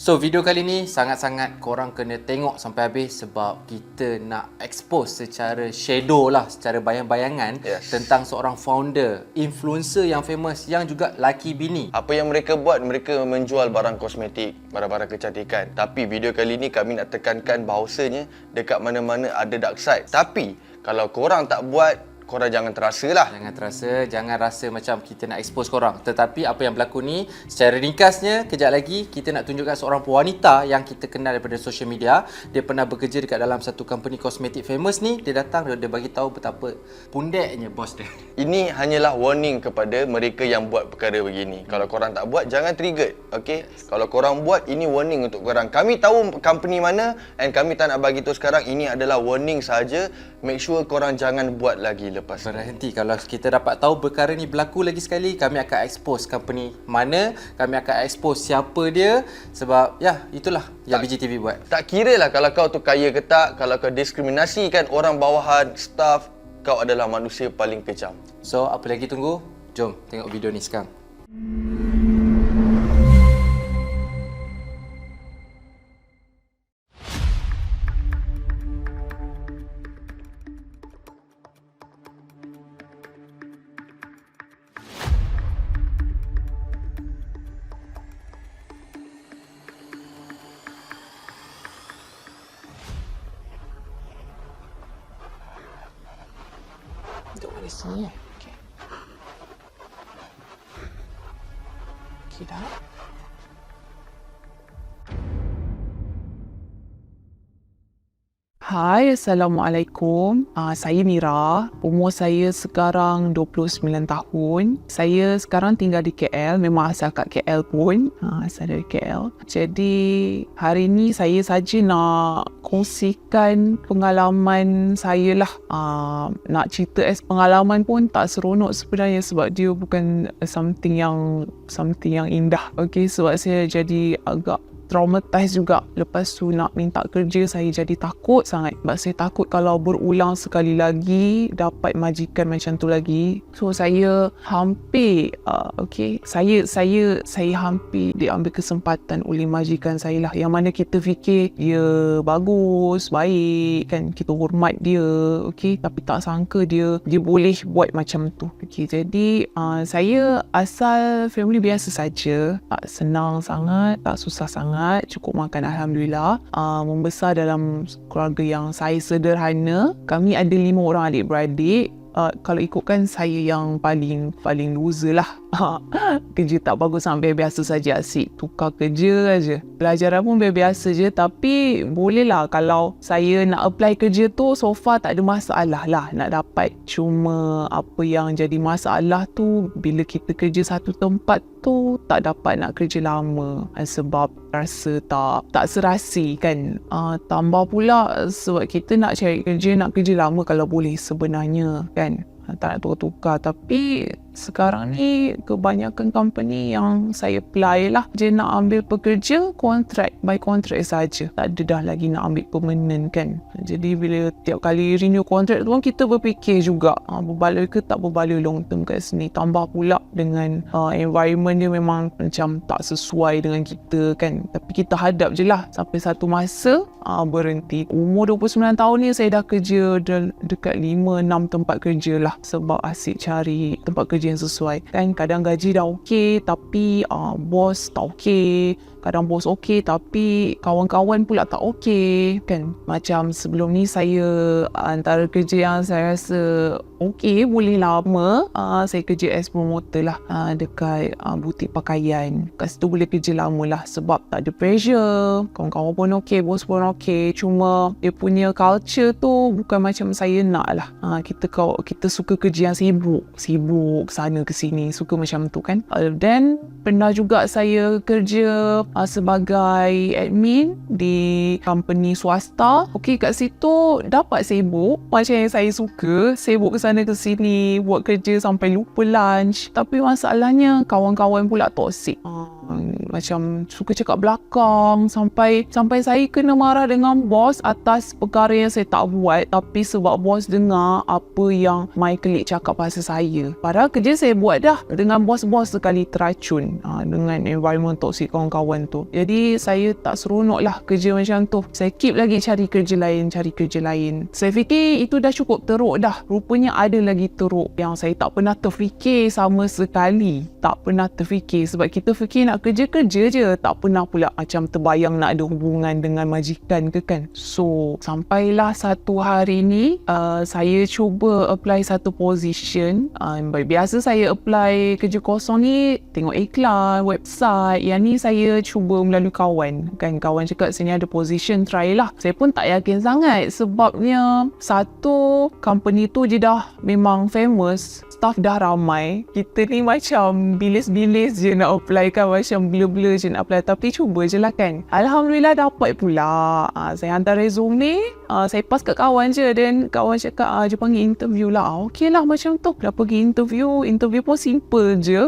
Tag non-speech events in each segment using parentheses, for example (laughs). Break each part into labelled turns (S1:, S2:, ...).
S1: So video kali ni sangat-sangat korang kena tengok sampai habis sebab kita nak expose secara shadow lah, secara bayang-bayangan
S2: Yes.
S1: tentang seorang founder, influencer yang famous yang juga laki bini.
S2: Apa yang mereka buat, mereka menjual barang kosmetik, barang-barang kecantikan. Tapi video kali ni kami nak tekankan bahawasanya dekat mana-mana ada dark side. Tapi kalau korang tak buat, korang jangan terasa lah.
S1: Jangan terasa, jangan rasa macam kita nak expose korang. Tetapi apa yang berlaku ni, secara ringkasnya, kejap lagi kita nak tunjukkan seorang wanita yang kita kenal daripada social media. Dia pernah bekerja dekat dalam satu company kosmetik famous ni. Dia datang, dia, dia bagi tahu betapa pundeknya bos dia. (laughs)
S2: Ini hanyalah warning kepada mereka yang buat perkara begini. Kalau korang tak buat, jangan triggered. Okay? Kalau korang buat, ini warning untuk korang. Kami tahu company mana and kami tak nak bagi tahu sekarang. Ini adalah warning saja. Make sure korang jangan buat lagi lepas.
S1: Berhenti kalau kita dapat tahu perkara ni berlaku lagi sekali kami akan expose company mana kami akan expose siapa dia sebab ya itulah yang BGTV buat
S2: Tak kira lah kalau kau tu kaya ke tak, kalau kau diskriminasikan orang bawahan, staff, kau adalah manusia paling kejam.
S1: so apa lagi tunggu jom tengok video ni sekarang
S3: Okey dah. Hai, Assalamualaikum. Uh, saya Mira. Umur saya sekarang 29 tahun. Saya sekarang tinggal di KL. Memang asal kat KL pun. Uh, asal dari KL. Jadi, hari ni saya saja nak kongsikan pengalaman saya lah. Uh, nak cerita as pengalaman pun tak seronok sebenarnya sebab dia bukan something yang something yang indah. Okay, sebab saya jadi agak traumatized juga. Lepas tu nak minta kerja saya jadi takut sangat. Sebab saya takut kalau berulang sekali lagi dapat majikan macam tu lagi. So saya hampir uh, okay saya saya saya hampir diambil kesempatan oleh majikan saya lah. Yang mana kita fikir dia bagus baik kan kita hormat dia okay. Tapi tak sangka dia dia boleh buat macam tu okay. Jadi uh, saya asal family biasa saja. Tak senang sangat tak susah sangat cukup makan Alhamdulillah. Uh, membesar dalam keluarga yang saya sederhana. Kami ada lima orang adik-beradik. Uh, kalau ikutkan saya yang paling paling loser lah (laughs) kerja tak bagus sampai biasa saja asyik tukar kerja aja pelajaran pun biasa je tapi boleh lah kalau saya nak apply kerja tu so far tak ada masalah lah nak dapat. Cuma apa yang jadi masalah tu bila kita kerja satu tempat tu tak dapat nak kerja lama. Eh, sebab rasa tak tak serasi kan? Uh, tambah pula sebab kita nak cari kerja nak kerja lama kalau boleh sebenarnya kan tak nak tukar-tukar tapi sekarang ni kebanyakan company yang saya apply lah dia nak ambil pekerja kontrak by kontrak saja. Tak ada dah lagi nak ambil permanent kan. Jadi bila tiap kali renew kontrak tu kita berfikir juga uh, berbaloi ke tak berbaloi long term kat sini. Tambah pula dengan uh, environment dia memang macam tak sesuai dengan kita kan. Tapi kita hadap je lah. Sampai satu masa uh, berhenti. Umur 29 tahun ni saya dah kerja de- dekat 5-6 tempat kerja lah sebab asyik cari tempat kerja yang sesuai. Kan kadang gaji dah okey tapi uh, bos tak okey kadang bos okey tapi kawan-kawan pula tak okey kan macam sebelum ni saya antara kerja yang saya rasa okey boleh lama uh, saya kerja as promoter lah uh, dekat uh, butik pakaian. Kat situ boleh kerja lama lah sebab tak ada pressure. Kawan-kawan pun okey bos pun okey cuma dia punya culture tu bukan macam saya nak lah. Uh, kita kau kita suka kerja yang sibuk. Sibuk sana ke sini suka macam tu kan. Uh, then pernah juga saya kerja uh, sebagai admin di company swasta. Okey kat situ dapat sibuk. Macam yang saya suka sibuk ke sana ke sini buat kerja sampai lupa lunch. Tapi masalahnya kawan-kawan pula toxic. Uh, macam suka cakap belakang sampai sampai saya kena marah dengan bos atas perkara yang saya tak buat tapi sebab bos dengar apa yang my kelik cakap pasal saya. Padahal kerja saya buat dah dengan bos-bos sekali teracun ha, dengan environment toxic kawan-kawan tu. Jadi saya tak seronok lah kerja macam tu. Saya keep lagi cari kerja lain, cari kerja lain. Saya fikir itu dah cukup teruk dah. Rupanya ada lagi teruk yang saya tak pernah terfikir sama sekali. Tak pernah terfikir sebab kita fikir nak kerja-kerja je. Tak pernah pula macam terbayang nak ada hubungan dengan majikan ke kan. So, sampailah satu hari ni uh, saya cuba apply satu position. Uh, biasa saya apply kerja kosong ni tengok iklan, website. Yang ni saya cuba melalui kawan. Kan kawan cakap sini ada position try lah. Saya pun tak yakin sangat sebabnya satu company tu je dah memang famous. Staff dah ramai. Kita ni macam bilis-bilis je nak apply kan. Macam blur-blur je nak apply. Tapi cuba je lah kan. Alhamdulillah dapat pula. Uh, saya hantar resume uh, saya pass kat kawan je dan kawan cakap uh, dia panggil interview lah okey lah macam tu dah pergi interview interview pun simple je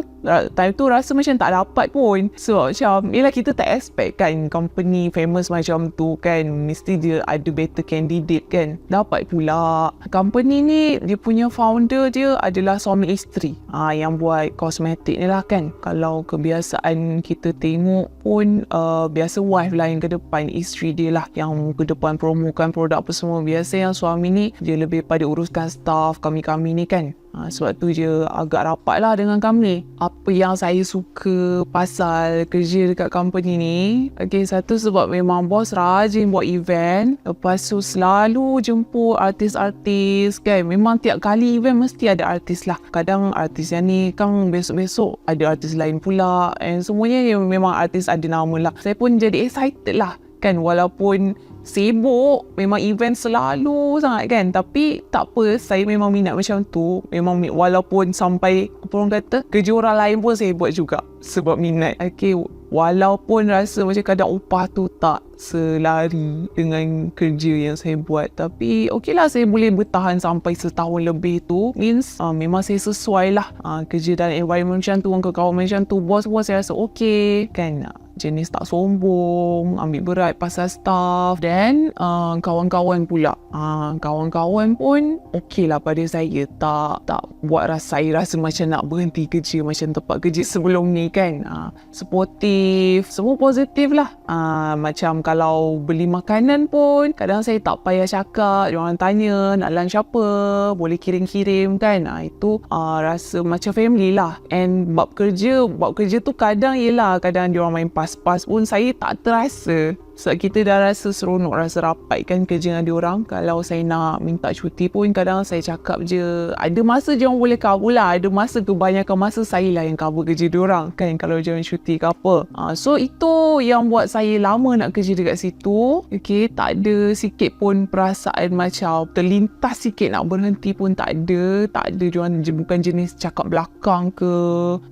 S3: time tu rasa macam tak dapat pun so macam yelah kita tak expect kan company famous macam tu kan mesti dia ada better candidate kan dapat pula company ni dia punya founder dia adalah suami isteri. Uh, yang buat kosmetik ni lah kan. Kalau kebiasaan kita tengok pun uh, biasa wife lah yang ke depan isteri dia lah yang ke depan promokan produk apa semua. Biasa yang suami ni dia lebih pada uruskan staff kami-kami ni kan Ha, sebab tu je agak rapat lah dengan kami. Apa yang saya suka pasal kerja dekat company ni. Okay, satu sebab memang bos rajin buat event. Lepas tu selalu jemput artis-artis kan. Memang tiap kali event mesti ada artis lah. Kadang artis yang ni kan besok-besok ada artis lain pula. And semuanya memang artis ada nama lah. Saya pun jadi excited lah. Kan walaupun sibuk memang event selalu sangat kan. Tapi tak apa saya memang minat macam tu. Memang walaupun sampai apa orang kata kerja orang lain pun saya buat juga sebab minat. Okay walaupun rasa macam kadang upah tu tak selari dengan kerja yang saya buat. Tapi okey lah saya boleh bertahan sampai setahun lebih tu. Means uh, memang saya sesuai lah uh, kerja dalam environment macam tu orang kawan macam tu. Bos-bos saya rasa okey kan jenis tak sombong, ambil berat pasal staff dan uh, kawan-kawan pula. Uh, kawan-kawan pun okey lah pada saya. Tak tak buat rasa saya rasa macam nak berhenti kerja macam tempat kerja sebelum ni kan. Uh, supportive, semua positif lah. Uh, macam kalau beli makanan pun kadang saya tak payah cakap. Orang tanya nak lunch apa, boleh kirim-kirim kan. Uh, itu uh, rasa macam family lah. And bab kerja, bab kerja tu kadang yelah kadang dia orang main pas-pas pun saya tak terasa sebab kita dah rasa seronok, rasa rapat kan kerja dengan dia orang. Kalau saya nak minta cuti pun kadang saya cakap je, ada masa je orang boleh cover lah. Ada masa kebanyakan masa saya lah yang cover kerja dia orang kan kalau jangan cuti ke apa. Ha, so itu yang buat saya lama nak kerja dekat situ. Okay, tak ada sikit pun perasaan macam terlintas sikit nak berhenti pun tak ada. Tak ada jualan bukan jenis cakap belakang ke,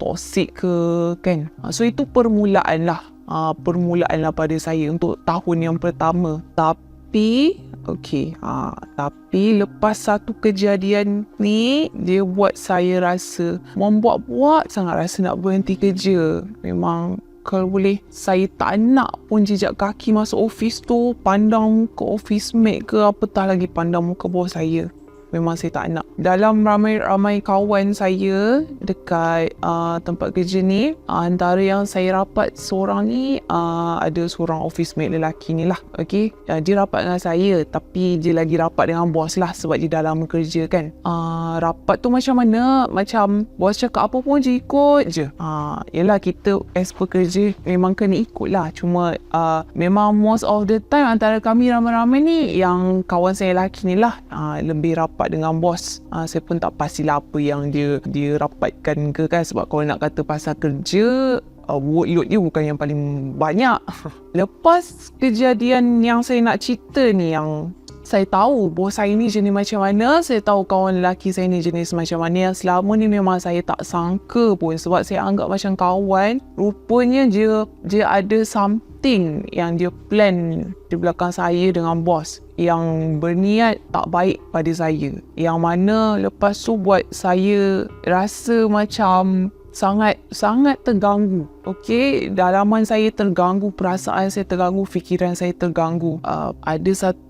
S3: toxic ke kan. Ha, so itu permulaan lah uh, permulaan lah pada saya untuk tahun yang pertama. Tapi, okay, uh, tapi lepas satu kejadian ni, dia buat saya rasa membuat-buat sangat rasa nak berhenti kerja. Memang kalau boleh saya tak nak pun jejak kaki masuk office tu pandang muka office mate ke apatah lagi pandang muka bos saya memang saya tak nak. Dalam ramai-ramai kawan saya dekat uh, tempat kerja ni, uh, antara yang saya rapat seorang ni, uh, ada seorang office mate lelaki ni lah. Okay? Uh, dia rapat dengan saya tapi dia lagi rapat dengan bos lah sebab dia dah lama kerja kan. Uh, rapat tu macam mana? Macam bos cakap apa pun je ikut je. Uh, yelah kita as pekerja memang kena ikut lah. Cuma uh, memang most of the time antara kami ramai-ramai ni yang kawan saya lelaki ni lah uh, lebih rapat rapat dengan bos. Uh, saya pun tak pastilah apa yang dia dia rapatkan ke kan sebab kalau nak kata pasal kerja uh, workload dia bukan yang paling banyak. (laughs) Lepas kejadian yang saya nak cerita ni yang saya tahu bos saya ni jenis macam mana, saya tahu kawan lelaki saya ni jenis macam mana selama ni memang saya tak sangka pun sebab saya anggap macam kawan, rupanya dia dia ada something yang dia plan di belakang saya dengan bos yang berniat tak baik pada saya. Yang mana lepas tu buat saya rasa macam sangat sangat terganggu. Okey, dalaman saya terganggu, perasaan saya terganggu, fikiran saya terganggu. Uh, ada satu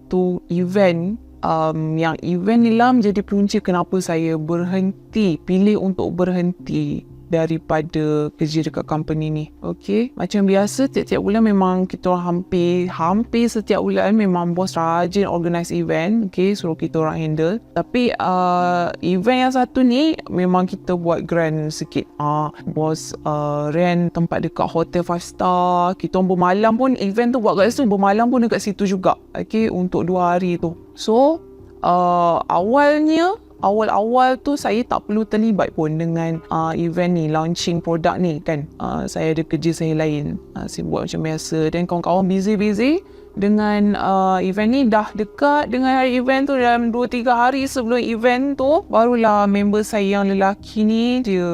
S3: event um, yang event ni lah menjadi punca kenapa saya berhenti, pilih untuk berhenti daripada kerja dekat company ni. Okay. Macam biasa tiap-tiap bulan memang kita orang hampir hampir setiap bulan memang bos rajin organize event. Okay. Suruh kita orang handle. Tapi uh, event yang satu ni memang kita buat grand sikit. Uh, bos uh, rent tempat dekat hotel 5 star. Kita orang bermalam pun event tu buat kat situ. Bermalam pun dekat situ juga. Okay. Untuk dua hari tu. So uh, awalnya awal-awal tu saya tak perlu terlibat pun dengan uh, event ni launching produk ni kan. Uh, saya ada kerja saya lain. Uh, saya buat macam biasa. Dan kawan-kawan busy-busy dengan uh, event ni dah dekat dengan hari event tu dalam 2-3 hari sebelum event tu barulah member saya yang lelaki ni dia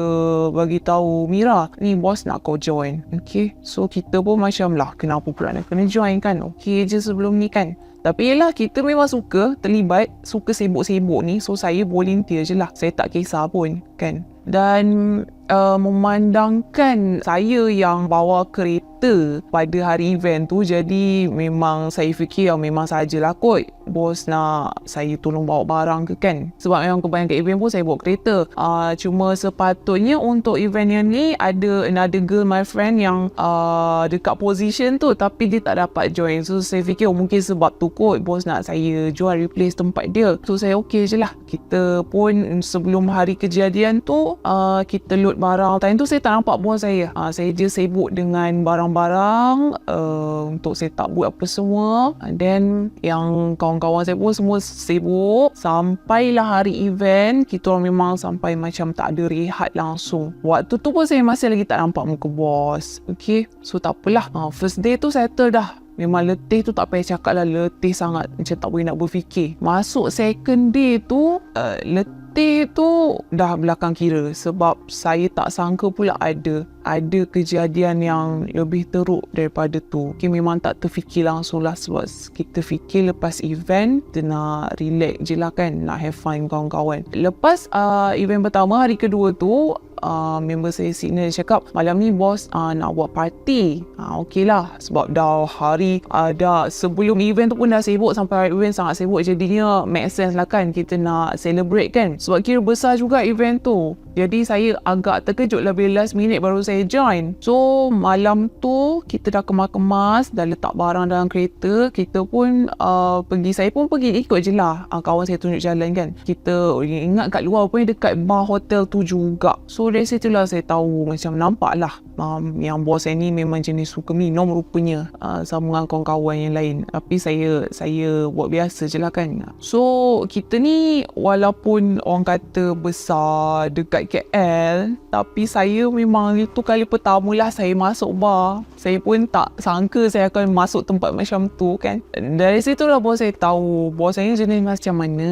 S3: bagi tahu Mira ni bos nak kau join. Okay so kita pun macam lah kenapa pula nak kena join kan? Okay je sebelum ni kan tapi yelah kita memang suka terlibat Suka sibuk-sibuk ni. So saya volunteer je lah. Saya tak kisah pun kan. Dan uh, memandangkan saya yang bawa kereta pada hari event tu. Jadi memang saya fikir oh, memang sajalah kot. Bos nak saya tolong bawa barang ke kan? Sebab memang kebanyakan event pun saya bawa kereta. Uh, cuma sepatutnya untuk event yang ni ada another girl my friend yang uh, dekat position tu. Tapi dia tak dapat join. So saya fikir oh, mungkin sebab tu kot bos nak saya jual replace tempat dia. So saya okey je lah. Kita pun sebelum hari kejadian tu uh, kita load barang. Time tu saya tak nampak bos saya. Uh, saya je sibuk dengan barang-barang uh, untuk set up buat apa semua. And then yang kawan-kawan saya pun semua sibuk. Sampailah hari event kita orang memang sampai macam tak ada rehat langsung. Waktu tu pun saya masih lagi tak nampak muka bos. Okay so tak apalah. Uh, first day tu settle dah. Memang letih tu tak payah cakap lah. Letih sangat Macam tak boleh nak berfikir. Masuk second day tu uh, Letih tu Dah belakang kira. Sebab saya tak sangka pula ada Ada kejadian yang Lebih teruk daripada tu. Okay, Memang tak terfikir langsung lah Sebab kita fikir lepas event Kita nak relax je lah kan Nak have fun kawan-kawan. Lepas uh, event pertama Hari kedua tu uh, member saya signal dia cakap malam ni bos uh, nak buat party. Uh, okey lah sebab dah hari uh, dah sebelum event tu pun dah sibuk sampai event sangat sibuk. Jadinya make sense lah kan kita nak celebrate kan. Sebab kira besar juga event tu. Jadi saya agak terkejut bila last minute baru saya join. So malam tu kita dah kemas-kemas, dah letak barang dalam kereta. Kita pun uh, pergi, saya pun pergi ikut je lah. Uh, kawan saya tunjuk jalan kan. Kita ingat kat luar pun dekat bar hotel tu juga. So dari situ lah saya tahu macam nampak lah. Um, yang bos saya ni memang jenis suka minum rupanya. Uh, sama dengan kawan-kawan yang lain. Tapi saya saya buat biasa je lah kan. So kita ni walaupun orang kata besar dekat KL tapi saya memang itu kali pertama lah saya masuk bar. Saya pun tak sangka saya akan masuk tempat macam tu kan? Dari situ lah bos saya tahu bos saya jenis macam mana.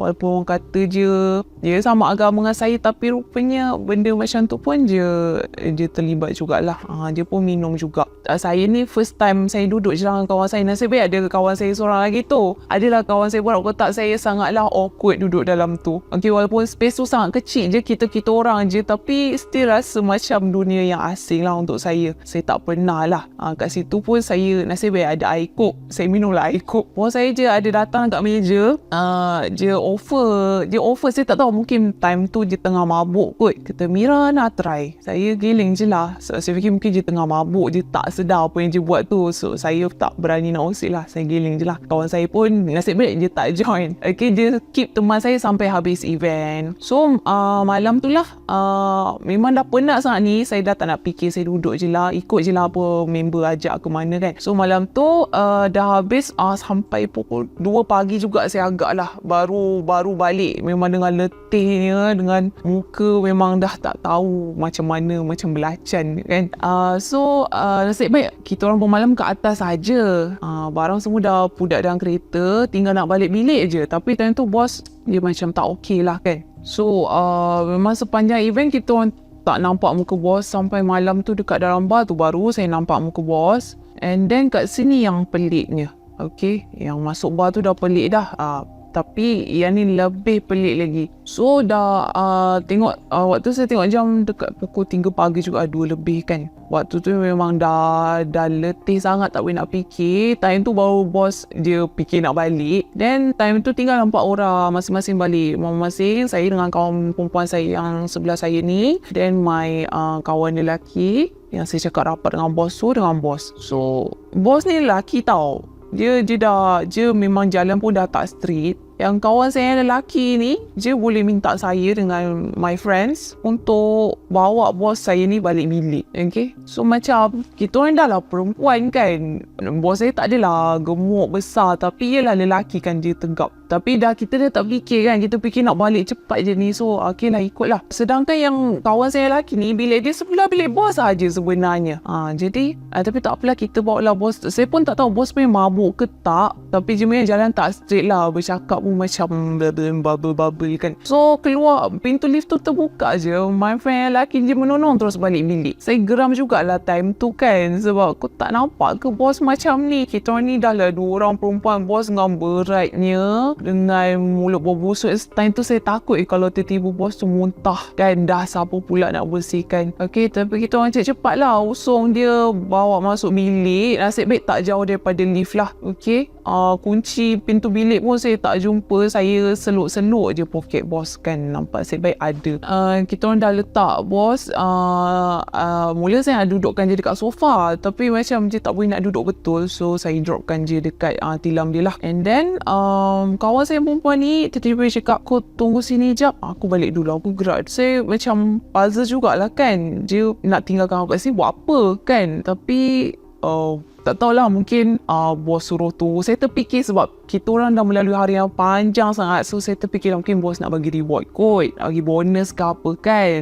S3: Walaupun orang kata je dia sama agama dengan saya tapi rupanya benda macam tu pun dia dia terlibat jugalah. Ha, dia pun minum juga. Ah, saya ni first time saya duduk je dengan kawan saya. Nasib baik ada kawan saya seorang lagi tu. Adalah kawan saya buat kotak saya sangatlah awkward duduk dalam tu. Okay, walaupun space tu sangat kecil je kita kita orang je tapi still rasa macam dunia yang asing lah untuk saya. Saya tak pernah lah. Ha, kat situ pun saya nasib baik ada air coke. Saya minum lah air coke. Bos saya je ada datang kat meja. Uh, dia offer dia offer. Saya tak tahu mungkin time tu dia tengah mabuk kot. Kata Mira nak try. Saya giling je lah. So, saya fikir mungkin dia tengah mabuk dia tak sedar apa yang dia buat tu. So saya tak berani nak usik lah. Saya giling je lah. Kawan saya pun nasib baik dia tak join. Okay dia keep teman saya sampai habis event. So uh, malam tu lah uh, memang dah penat sangat ni saya dah tak nak fikir saya duduk je lah ikut je lah apa member ajak ke mana kan. So malam tu uh, dah habis uh, sampai pukul 2 pagi juga saya agak lah baru baru balik. Memang dengan letihnya dengan muka memang dah tak tahu macam mana macam belacan kan. Uh, so uh, nasib baik kita orang bermalam ke atas saja. Uh, barang semua dah pudak dalam kereta tinggal nak balik bilik je. Tapi time tu bos dia macam tak okey lah kan. So uh, memang sepanjang event kita orang tak nampak muka bos sampai malam tu dekat dalam bar tu baru saya nampak muka bos. And then kat sini yang peliknya. Okay, yang masuk bar tu dah pelik dah. Uh, Tapi yang ni lebih pelik lagi. So dah uh, tengok uh, waktu saya tengok jam dekat pukul 3 pagi juga 2 lebih kan. Waktu tu memang dah dah letih sangat tak boleh nak fikir. Time tu baru bos dia fikir nak balik. Then time tu tinggal empat orang masing-masing balik. Masing-masing saya dengan kawan perempuan saya yang sebelah saya ni. Then my uh, kawan lelaki yang saya cakap rapat dengan bos tu dengan bos. So bos ni lelaki tau. Dia dia dah dia memang jalan pun dah tak straight. Yang kawan saya yang lelaki ni, dia boleh minta saya dengan my friends untuk bawa bos saya ni balik bilik. Okay? So macam, kita orang dah lah perempuan kan. Bos saya tak adalah gemuk besar tapi ialah lelaki kan dia tegap. Tapi dah kita dah tak fikir kan. Kita fikir nak balik cepat je ni. So, okay lah ikutlah. Sedangkan yang kawan saya lelaki ni, bilik dia sebelah bilik bos saja sebenarnya. Ha, jadi, uh, tapi tak apalah kita bawa lah bos. Saya pun tak tahu bos punya mabuk ke tak. Tapi je jalan tak straight lah. Bercakap pun macam bubble-bubble kan. So, keluar pintu lift tu terbuka je. My friend lelaki je menonong terus balik bilik. Saya geram jugalah time tu kan. Sebab aku tak nampak ke bos macam ni. Kita ni dah lah dua orang perempuan. Bos dengan beratnya dengan mulut berbusuk time tu saya takut eh, kalau tiba-tiba bos tu muntah kan dah siapa pula nak bersihkan. Ok tapi kita orang cepat-cepat lah usung dia bawa masuk bilik. Nasib baik tak jauh daripada lift lah. Ok uh, kunci pintu bilik pun saya tak jumpa. Saya seluk-seluk je poket bos kan nampak nasib baik ada. Uh, kita orang dah letak bos. Uh, uh, mula saya nak dudukkan dia dekat sofa tapi macam dia tak boleh nak duduk betul so saya dropkan dia dekat uh, tilam dia lah. And then um, kawan saya perempuan ni tiba-tiba cakap aku tunggu sini jap. Aku balik dulu aku gerak. Saya macam puzzle jugalah kan. Dia nak tinggalkan aku kat sini buat apa kan? Tapi uh, tak tahulah mungkin uh, bos suruh tu saya terfikir sebab kita orang dah melalui hari yang panjang sangat so saya terfikir mungkin bos nak bagi reward kot nak bagi bonus ke apa kan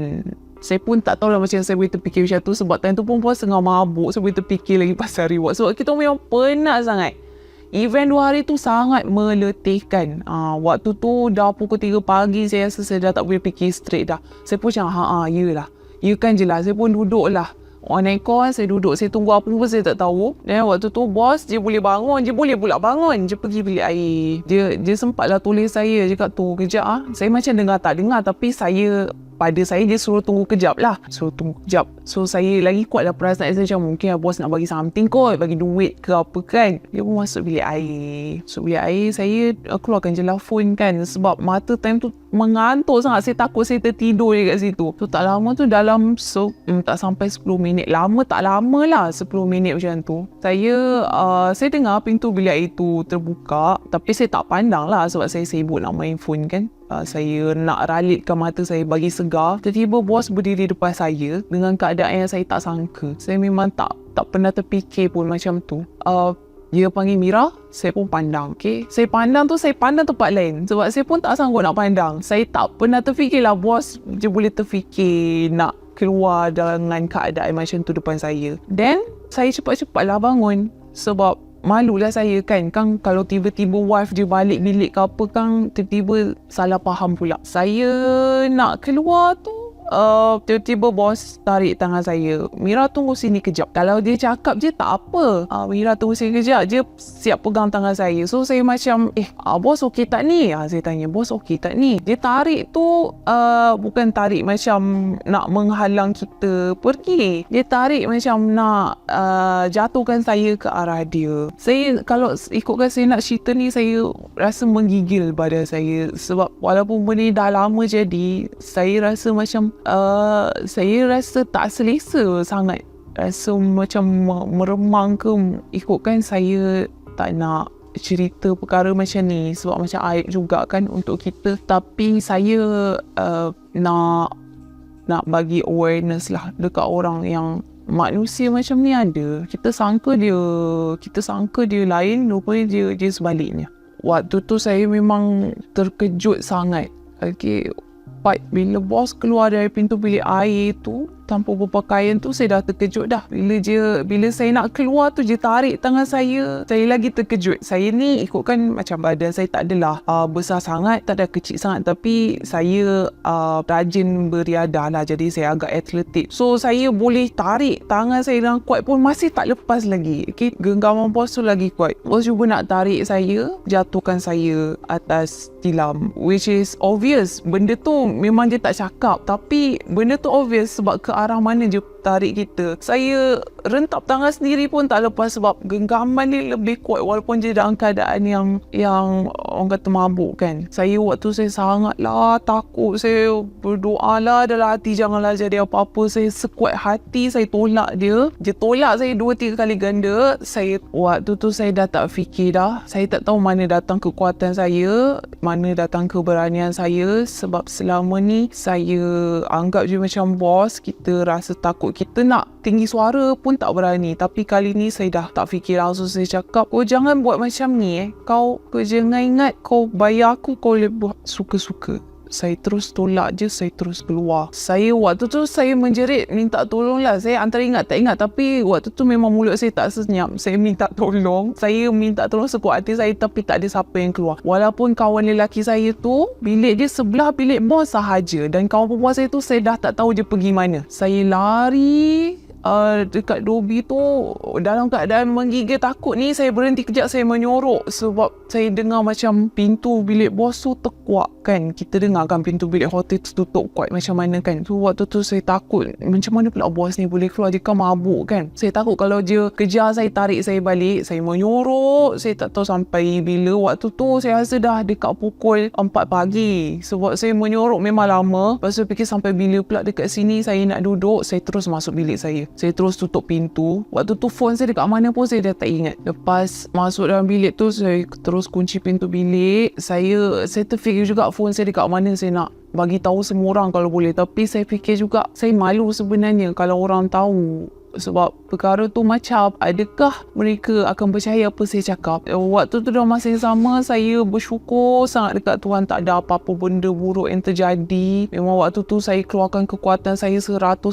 S3: saya pun tak tahu lah macam saya boleh terfikir macam tu sebab time tu pun bos tengah mabuk saya boleh terfikir lagi (laughs) pasal reward sebab kita memang penat sangat Event dua hari tu sangat meletihkan. Uh, waktu tu dah pukul 3 pagi saya rasa saya dah tak boleh fikir straight dah. Saya pun macam, ha, ha, yelah. Ya kan je lah. Saya pun duduk lah. Orang aircon, saya duduk. Saya tunggu apa pun saya tak tahu. Dan waktu tu bos, dia boleh bangun. Dia boleh pula bangun. Dia pergi bilik air. Dia dia sempatlah tulis saya. Dia cakap tu, kejap ah. Saya macam dengar tak dengar. Tapi saya pada saya dia suruh tunggu kejap lah suruh tunggu kejap so saya lagi kuat lah perasaan saya macam mungkin bos nak bagi something kot bagi duit ke apa kan dia pun masuk bilik air masuk bilik air saya keluarkan je lah phone kan sebab mata time tu mengantuk sangat. Saya takut saya tertidur dekat situ. So tak lama tu dalam so, hmm, tak sampai 10 minit. Lama tak lama lah 10 minit macam tu. Saya uh, saya dengar pintu bilik air tu terbuka tapi saya tak pandang lah sebab saya sibuk nak main phone kan. Uh, saya nak ralitkan mata saya bagi segar. Tiba-tiba bos berdiri depan saya dengan keadaan yang saya tak sangka. Saya memang tak tak pernah terfikir pun macam tu. Uh, dia panggil Mira, saya pun pandang. Okay? Saya pandang tu, saya pandang tempat lain. Sebab saya pun tak sanggup nak pandang. Saya tak pernah terfikirlah bos dia boleh terfikir nak keluar dengan keadaan macam tu depan saya. Then, saya cepat-cepatlah bangun. Sebab malulah saya kan kan kalau tiba-tiba wife dia balik bilik ke apa kan tiba-tiba salah faham pula saya nak keluar tu uh, tiba-tiba bos tarik tangan saya. Mira tunggu sini kejap. Kalau dia cakap je tak apa. Uh, Mira tunggu sini kejap. Dia siap pegang tangan saya. So saya macam eh uh, bos okey tak ni? Uh, saya tanya bos okey tak ni? Dia tarik tu uh, bukan tarik macam nak menghalang kita pergi. Dia tarik macam nak uh, jatuhkan saya ke arah dia. Saya kalau ikutkan saya nak cerita ni saya rasa menggigil badan saya. Sebab walaupun benda dah lama jadi saya rasa macam uh, saya rasa tak selesa sangat. Rasa macam meremang ke ikutkan saya tak nak cerita perkara macam ni. Sebab macam aib juga kan untuk kita. Tapi saya uh, nak nak bagi awareness lah dekat orang yang manusia macam ni ada. Kita sangka dia kita sangka dia lain rupanya dia dia sebaliknya. Waktu tu saya memang terkejut sangat. Okay bila bos keluar dari pintu bilik air tu tanpa berpakaian tu saya dah terkejut dah. Bila je bila saya nak keluar tu je tarik tangan saya. Saya lagi terkejut. Saya ni ikutkan macam badan saya tak adalah uh, besar sangat, tak ada kecil sangat tapi saya uh, rajin beriadah lah jadi saya agak atletik. So saya boleh tarik tangan saya dengan kuat pun masih tak lepas lagi. Okay, genggaman bos tu lagi kuat. Bos cuba nak tarik saya, jatuhkan saya atas tilam which is obvious benda tu memang dia tak cakap tapi benda tu obvious sebab ke arah mana je tarik kita. Saya rentap tangan sendiri pun tak lepas sebab genggaman ni lebih kuat walaupun dia dalam keadaan yang yang orang kata mabuk kan. Saya waktu saya sangatlah takut. Saya berdoa lah dalam hati janganlah jadi apa-apa. Saya sekuat hati saya tolak dia. Dia tolak saya dua tiga kali ganda. Saya waktu tu saya dah tak fikir dah. Saya tak tahu mana datang kekuatan saya mana datang keberanian saya. Sebab selama ni saya anggap je macam bos. Kita rasa takut kita nak tinggi suara pun tak berani. Tapi kali ni saya dah tak fikir langsung saya cakap kau jangan buat macam ni eh. Kau kau jangan ingat kau bayar aku kau boleh buat suka-suka saya terus tolak je saya terus keluar. Saya waktu tu saya menjerit minta tolong lah saya antara ingat tak ingat. Tapi waktu tu memang mulut saya tak senyap. Saya minta tolong. Saya minta tolong sekuat hati saya tapi tak ada siapa yang keluar. Walaupun kawan lelaki saya tu bilik dia sebelah bilik bos sahaja. Dan kawan perempuan saya tu saya dah tak tahu dia pergi mana. Saya lari uh, dekat Dobi tu dalam keadaan menggigil takut ni saya berhenti kejap saya menyorok sebab saya dengar macam pintu bilik bos tu terkuak kan. Kita dengar kan pintu bilik hotel tu tutup kuat macam mana kan. So waktu tu saya takut macam mana pula bos ni boleh keluar? Jika mabuk kan. Saya takut kalau dia kejar saya tarik saya balik saya menyorok. Saya tak tahu sampai bila. Waktu tu saya rasa dah dekat pukul 4 pagi. Sebab saya menyorok memang lama. Lepas tu fikir sampai bila pula dekat sini saya nak duduk saya terus masuk bilik saya saya terus tutup pintu. Waktu tu phone saya dekat mana pun saya dah tak ingat. Lepas masuk dalam bilik tu saya terus kunci pintu bilik. Saya saya terfikir juga phone saya dekat mana saya nak bagi tahu semua orang kalau boleh. Tapi saya fikir juga saya malu sebenarnya kalau orang tahu sebab perkara tu macam adakah mereka akan percaya apa saya cakap? Waktu tu dalam masa yang sama saya bersyukur sangat dekat Tuhan tak ada apa-apa benda buruk yang terjadi. Memang waktu tu saya keluarkan kekuatan saya 100%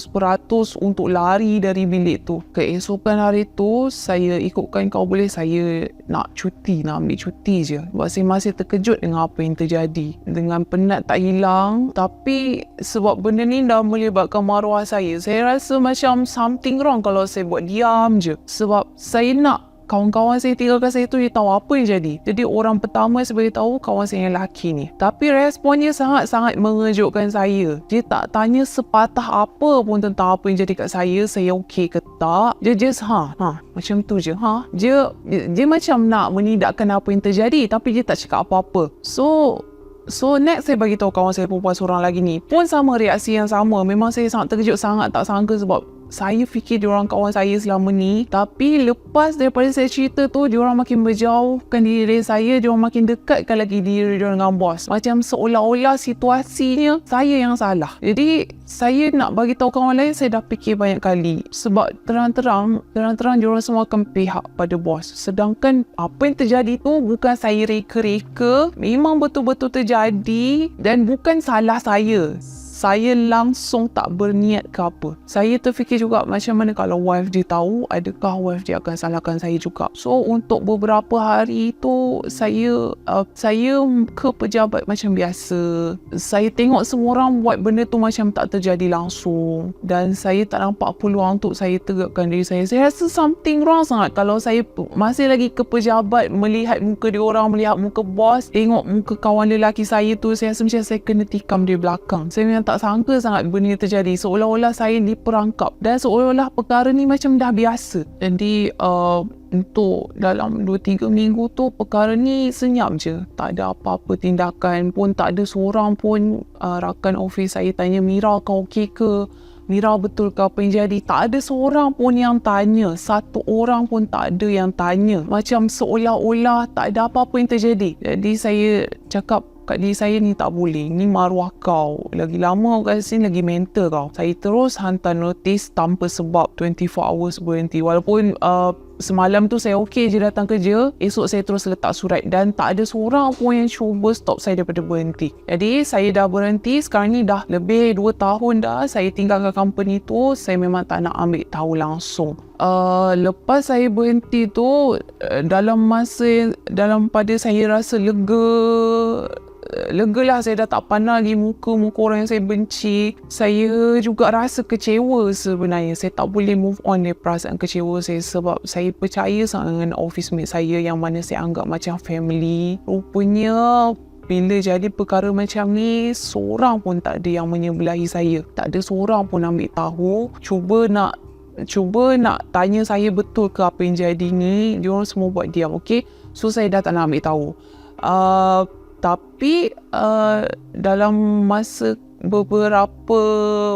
S3: untuk lari dari bilik tu. Keesokan hari tu saya ikutkan kau boleh saya nak cuti nak ambil cuti je. Sebab saya masih terkejut dengan apa yang terjadi. Dengan penat tak hilang. Tapi sebab benda ni dah melibatkan maruah saya saya rasa macam something wrong kalau saya buat diam je. Sebab saya nak kawan-kawan saya tinggalkan saya tu dia tahu apa yang jadi. Jadi orang pertama saya beritahu kawan saya yang lelaki ni. Tapi responnya sangat-sangat mengejutkan saya. Dia tak tanya sepatah apa pun tentang apa yang jadi kat saya saya okey ke tak. Dia just ha ha macam tu je ha. Dia dia, dia macam nak menidakkan apa yang terjadi tapi dia tak cakap apa-apa. So So next saya bagi tahu kawan saya perempuan seorang lagi ni. Pun sama reaksi yang sama. Memang saya sangat terkejut sangat tak sangka sebab saya fikir diorang kawan saya selama ni tapi lepas daripada saya cerita tu diorang makin berjauhkan diri dari saya diorang makin dekatkan lagi diri diorang dengan bos. Macam seolah-olah situasinya saya yang salah. Jadi saya nak bagi tahu kawan lain saya dah fikir banyak kali. Sebab terang-terang terang-terang diorang semua akan pihak pada bos. Sedangkan apa yang terjadi tu bukan saya reka-reka memang betul-betul terjadi dan bukan salah saya saya langsung tak berniat ke apa. Saya terfikir juga macam mana kalau wife dia tahu, adakah wife dia akan salahkan saya juga. So untuk beberapa hari tu saya uh, saya ke pejabat macam biasa. Saya tengok semua orang buat benda tu macam tak terjadi langsung dan saya tak nampak peluang untuk saya tegakkan diri saya. Saya rasa something wrong sangat kalau saya masih lagi ke pejabat melihat muka dia orang, melihat muka bos, tengok muka kawan lelaki saya tu, saya rasa macam saya kena tikam dia belakang. Saya memang tak sangka sangat benda ni terjadi. Seolah-olah saya diperangkap dan seolah-olah perkara ni macam dah biasa. Jadi uh, untuk dalam 2-3 minggu tu perkara ni senyap je. Tak ada apa-apa tindakan pun. Tak ada seorang pun uh, rakan office saya tanya Mira kau okey ke? Mira betul ke apa yang jadi? Tak ada seorang pun yang tanya. Satu orang pun tak ada yang tanya. Macam seolah-olah tak ada apa-apa yang terjadi. Jadi saya cakap kat diri saya ni tak boleh. Ni maruah kau. Lagi lama kau kat sini lagi mental kau. Saya terus hantar notis tanpa sebab 24 hours berhenti. Walaupun uh, semalam tu saya okey je datang kerja, esok saya terus letak surat dan tak ada seorang pun yang cuba stop saya daripada berhenti. Jadi saya dah berhenti, sekarang ni dah lebih 2 tahun dah saya tinggalkan company tu, saya memang tak nak ambil tahu langsung. Uh, lepas saya berhenti tu uh, dalam masa dalam pada saya rasa lega lega lah saya dah tak pandang lagi muka-muka orang yang saya benci. Saya juga rasa kecewa sebenarnya. Saya tak boleh move on dari perasaan kecewa saya sebab saya percaya sangat dengan office mate saya yang mana saya anggap macam family. Rupanya bila jadi perkara macam ni, seorang pun tak ada yang menyebelahi saya. Tak ada seorang pun ambil tahu. Cuba nak cuba nak tanya saya betul ke apa yang jadi ni. Diorang semua buat diam, okay? So, saya dah tak nak ambil tahu. Uh, tapi uh, dalam masa beberapa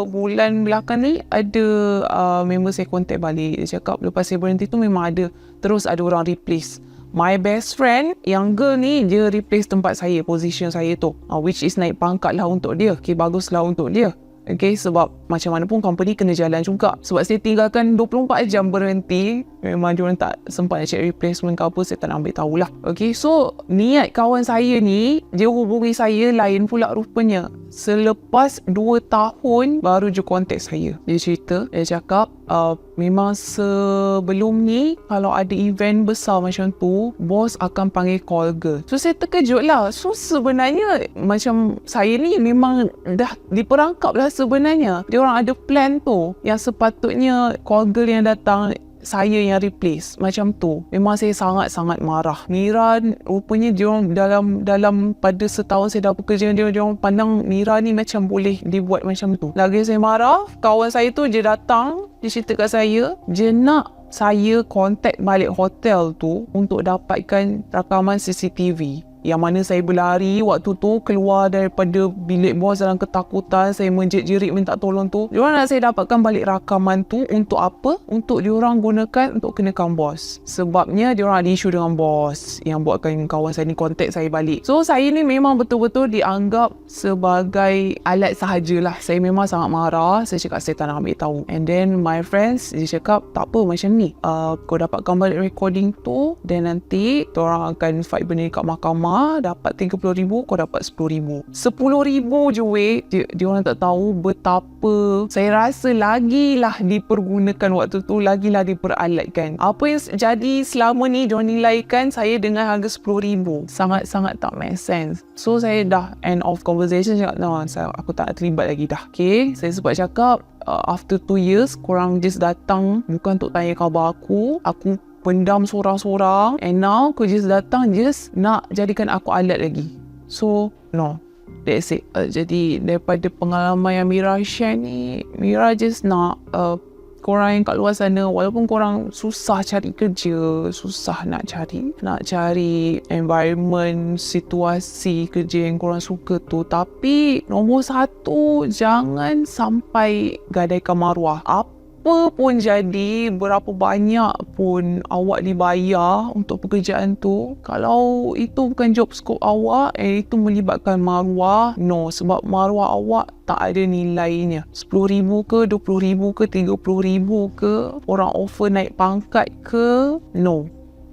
S3: bulan belakang ni ada uh, member saya contact balik. Dia cakap lepas saya berhenti tu memang ada terus ada orang replace. My best friend yang girl ni dia replace tempat saya position saya tu. Uh, which is naik pangkat lah untuk dia. Okay bagus lah untuk dia. Okay, sebab macam mana pun company kena jalan juga. Sebab saya tinggalkan 24 jam berhenti, memang diorang tak sempat nak check replacement ke apa, saya tak nak ambil tahulah. Okay, so niat kawan saya ni, dia hubungi saya lain pula rupanya. Selepas 2 tahun, baru je contact saya. Dia cerita, dia cakap, uh, memang sebelum ni, kalau ada event besar macam tu, bos akan panggil call girl. So, saya terkejut lah. So, sebenarnya, macam saya ni memang dah diperangkap lah sebenarnya. Dia orang ada plan tu, yang sepatutnya girl yang datang saya yang replace. Macam tu. Memang saya sangat-sangat marah. Mira rupanya dia orang dalam dalam pada setahun saya dah bekerja dia dia orang pandang Mira ni macam boleh dibuat macam tu. Lagi saya marah kawan saya tu dia datang dia cerita kat saya dia nak saya contact balik hotel tu untuk dapatkan rakaman CCTV yang mana saya berlari waktu tu keluar daripada bilik bos dalam ketakutan saya menjerit-jerit minta tolong tu. Diorang nak saya dapatkan balik rakaman tu untuk apa? untuk diorang gunakan untuk kenakan bos. Sebabnya diorang ada isu dengan bos yang buatkan kawan saya ni kontak saya balik. So saya ni memang betul-betul dianggap sebagai alat sahajalah saya memang sangat marah. Saya cakap saya tak nak ambil tahu. And then my friends dia cakap tak apa macam ni. Uh, kau dapatkan balik recording tu dan nanti diorang akan fight benda kat mahkamah rumah dapat RM30,000 kau dapat RM10,000 RM10,000 je weh. Dia, dia orang tak tahu betapa saya rasa lagilah dipergunakan waktu tu lagilah diperalatkan. Apa yang jadi selama ni dia nilaikan saya dengan harga RM10,000 sangat-sangat tak make sense. So saya dah end of conversation cakap no, saya, aku tak terlibat lagi dah. Okay. Saya sebab cakap uh, after 2 years korang just datang bukan untuk tanya khabar aku. Aku pendam seorang-seorang and now just datang just nak jadikan aku alat lagi. So no. That's it. Uh, jadi daripada pengalaman yang Mira share ni Mira just nak uh, korang yang kat luar sana walaupun korang susah cari kerja susah nak cari nak cari environment situasi kerja yang korang suka tu tapi nombor satu jangan sampai gadaikan maruah. Apa apa pun jadi, berapa banyak pun awak dibayar untuk pekerjaan tu, kalau itu bukan job scope awak, eh itu melibatkan maruah, no. Sebab maruah awak tak ada nilainya. RM10,000 ke, RM20,000 ke, RM30,000 ke, orang offer naik pangkat ke, no.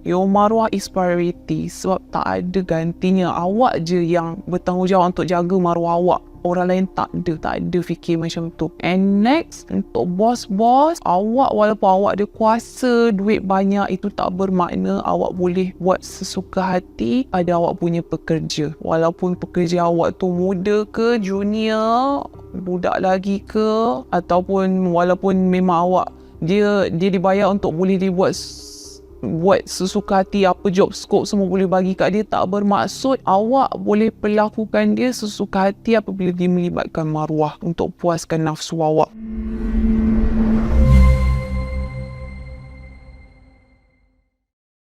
S3: Your maruah is priority sebab tak ada gantinya. Awak je yang bertanggungjawab untuk jaga maruah awak orang lain tak ada tak ada fikir macam tu. And next untuk bos-bos awak walaupun awak ada kuasa duit banyak itu tak bermakna awak boleh buat sesuka hati pada awak punya pekerja. Walaupun pekerja awak tu muda ke junior budak lagi ke ataupun walaupun memang awak dia dia dibayar untuk boleh dibuat buat sesuka hati apa job scope semua boleh bagi kat dia tak bermaksud awak boleh perlakukan dia sesuka hati apabila dia melibatkan maruah untuk puaskan nafsu awak.